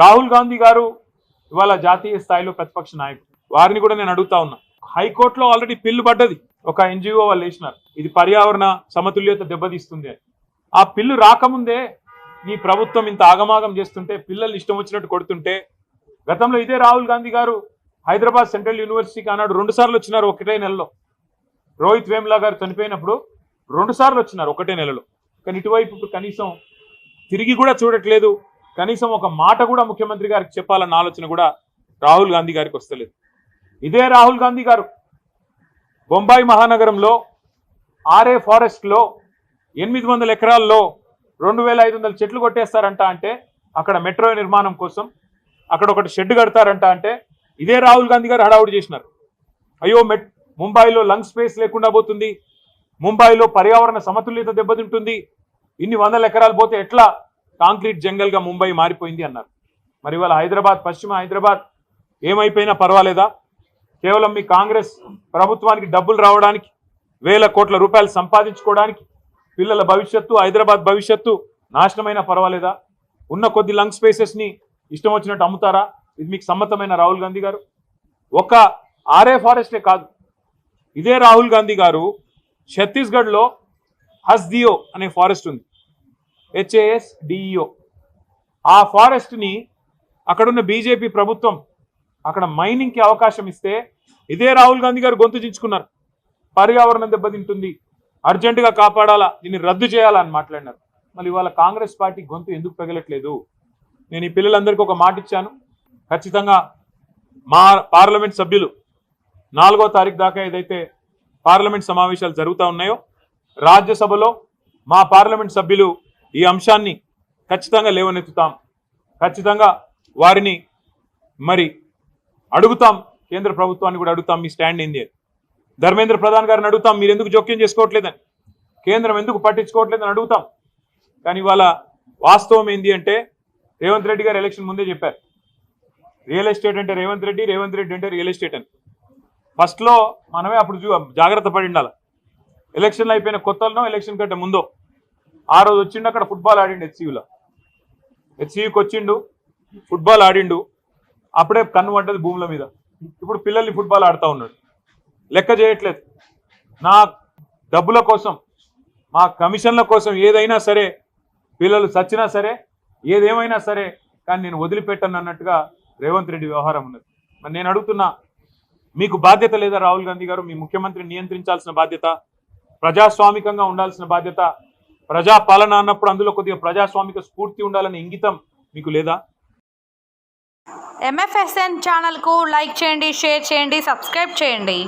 రాహుల్ గాంధీ గారు ఇవాళ జాతీయ స్థాయిలో ప్రతిపక్ష నాయకుడు. వారిని కూడా నేను అడుగుతా ఉన్నా. హైకోర్టులో ఆల్రెడీ పిల్లు పడ్డది. ఒక ఎన్జిఓ వాళ్ళు వేసినారు. ఇది పర్యావరణ సమతుల్యత దెబ్బతీస్తుంది అని. ఆ పిల్లు రాకముందే నీ ప్రభుత్వం ఇంత ఆగమాగం చేస్తుంటే పిల్లల్ని ఇష్టం వచ్చినట్టు కొడుతుంటే గతంలో ఇదే రాహుల్ గాంధీ గారు హైదరాబాద్ సెంట్రల్ యూనివర్సిటీకి ఆనాడు రెండు సార్లు వచ్చినారు ఒకటే నెలలో. రోహిత్ వేమ్లా గారు చనిపోయినప్పుడు రెండు సార్లు వచ్చినారు ఒకటే నెలలో. కానీ ఇటువైపు ఇప్పుడు కనీసం తిరిగి కూడా చూడట్లేదు. కనీసం ఒక మాట కూడా ముఖ్యమంత్రి గారికి చెప్పాలన్న ఆలోచన కూడా రాహుల్ గాంధీ గారికి వస్తలేదు. ఇదే రాహుల్ గాంధీ గారు బొంబాయి మహానగరంలో ఆర్ఏ ఫారెస్ట్లో ఎనిమిది వందల ఎకరాల్లో రెండు వేల ఐదు వందల చెట్లు కొట్టేస్తారంట అంటే అక్కడ మెట్రో నిర్మాణం కోసం అక్కడ ఒకటి షెడ్ కడతారంట అంటే ఇదే రాహుల్ గాంధీ గారు హడావుడి చేసినారు. అయ్యో మెట్ ముంబైలో లంగ్ స్పేస్ లేకుండా పోతుంది. ముంబైలో పర్యావరణ సమతుల్యత దెబ్బతింటుంది. ఇన్ని వందల ఎకరాలు పోతే ఎట్లా కాంక్రీట్ జంగల్గా ముంబై మారిపోయింది అన్నారు. మరి ఇవాళ హైదరాబాద్ పశ్చిమ హైదరాబాద్ ఏమైపోయినా పర్వాలేదా? కేవలం మీ కాంగ్రెస్ ప్రభుత్వానికి డబ్బులు రావడానికి వేల కోట్ల రూపాయలు సంపాదించుకోవడానికి పిల్లల భవిష్యత్తు హైదరాబాద్ భవిష్యత్తు నాశనమైనా పర్వాలేదా? ఉన్న కొద్ది లంగ్ స్పేసెస్ని ఇష్టం వచ్చినట్టు అమ్ముతారా? ఇది మీకు సమ్మతమైన రాహుల్ గాంధీ గారు? ఒక ఆర్ఏ ఫారెస్టే కాదు. ఇదే రాహుల్ గాంధీ గారు ఛత్తీస్గఢ్లో హస్దియో అనే ఫారెస్ట్ ఉంది. హెచ్ఏఎస్ డిఈఓ ఆ ఫారెస్ట్ని అక్కడున్న బీజేపీ ప్రభుత్వం అక్కడ మైనింగ్కి అవకాశం ఇస్తే ఇదే రాహుల్ గాంధీ గారు గొంతు చించుకున్నారు. పర్యావరణం దెబ్బతింటుంది. అర్జెంటుగా కాపాడాలా? దీన్ని రద్దు చేయాలా అని మాట్లాడినారు. మళ్ళీ ఇవాళ కాంగ్రెస్ పార్టీ గొంతు ఎందుకు పెగలట్లేదు? నేను ఈ పిల్లలందరికీ ఒక మాట ఇచ్చాను. ఖచ్చితంగా మా పార్లమెంట్ సభ్యులు నాలుగో తారీఖు దాకా ఏదైతే పార్లమెంట్ సమావేశాలు జరుగుతూ ఉన్నాయో రాజ్యసభలో మా పార్లమెంట్ సభ్యులు ఈ అంశాన్ని ఖచ్చితంగా లేవనెత్తుతాం. ఖచ్చితంగా వారిని మరి అడుగుతాం. కేంద్ర ప్రభుత్వాన్ని కూడా అడుగుతాం. మీ స్టాండ్ ఏంది ధర్మేంద్ర ప్రధాన్ గారిని అడుగుతాం. మీరు ఎందుకు జోక్యం చేసుకోవట్లేదని. కేంద్రం ఎందుకు పట్టించుకోవట్లేదని అడుగుతాం. కానీ ఇవాళ వాస్తవం ఏంది అంటే రేవంత్ రెడ్డి గారు ఎలక్షన్ ముందే చెప్పారు. రియల్ ఎస్టేట్ అంటే రేవంత్ రెడ్డి రేవంత్ రెడ్డి అంటే రియల్ ఎస్టేట్ అని. ఫస్ట్లో మనమే అప్పుడు చూ జాగ్రత్త పడి ఉండాలి. ఎలక్షన్లు అయిపోయిన కొత్తలో ఎలక్షన్ కంటే ముందో ఆ రోజు వచ్చిండు అక్కడ ఫుట్బాల్ ఆడిండు హెచ్సియులో. హెచ్సియుకి వచ్చిండు ఫుట్బాల్ ఆడిండు. అప్పుడే కన్ను పడ్డది భూముల మీద. ఇప్పుడు పిల్లల్ని ఫుట్బాల్ ఆడుతూ ఉన్నాడు. లెక్క చేయట్లేదు. నా డబ్బుల కోసం మా కమిషన్ల కోసం ఏదైనా సరే పిల్లలు చచ్చినా సరే ఏదేమైనా సరే కానీ నేను వదిలిపెట్టను అన్నట్టుగా రేవంత్ రెడ్డి వ్యవహారం ఉన్నది. మరి నేను అడుగుతున్నా మీకు బాధ్యత లేదా రాహుల్ గాంధీ గారు? మీ ముఖ్యమంత్రిని నియంత్రించాల్సిన బాధ్యత ప్రజాస్వామికంగా ఉండాల్సిన బాధ్యత ప్రజా పాలన అన్నప్పుడు అందులో కొద్దిగా ప్రజాస్వామిక స్ఫూర్తి ఉండాలని ఇంగితం మీకు లేదా? ఎంఎఫ్ఎస్ఎన్ ఛానల్కు లైక్ చేయండి షేర్ చేయండి సబ్స్క్రైబ్ చేయండి.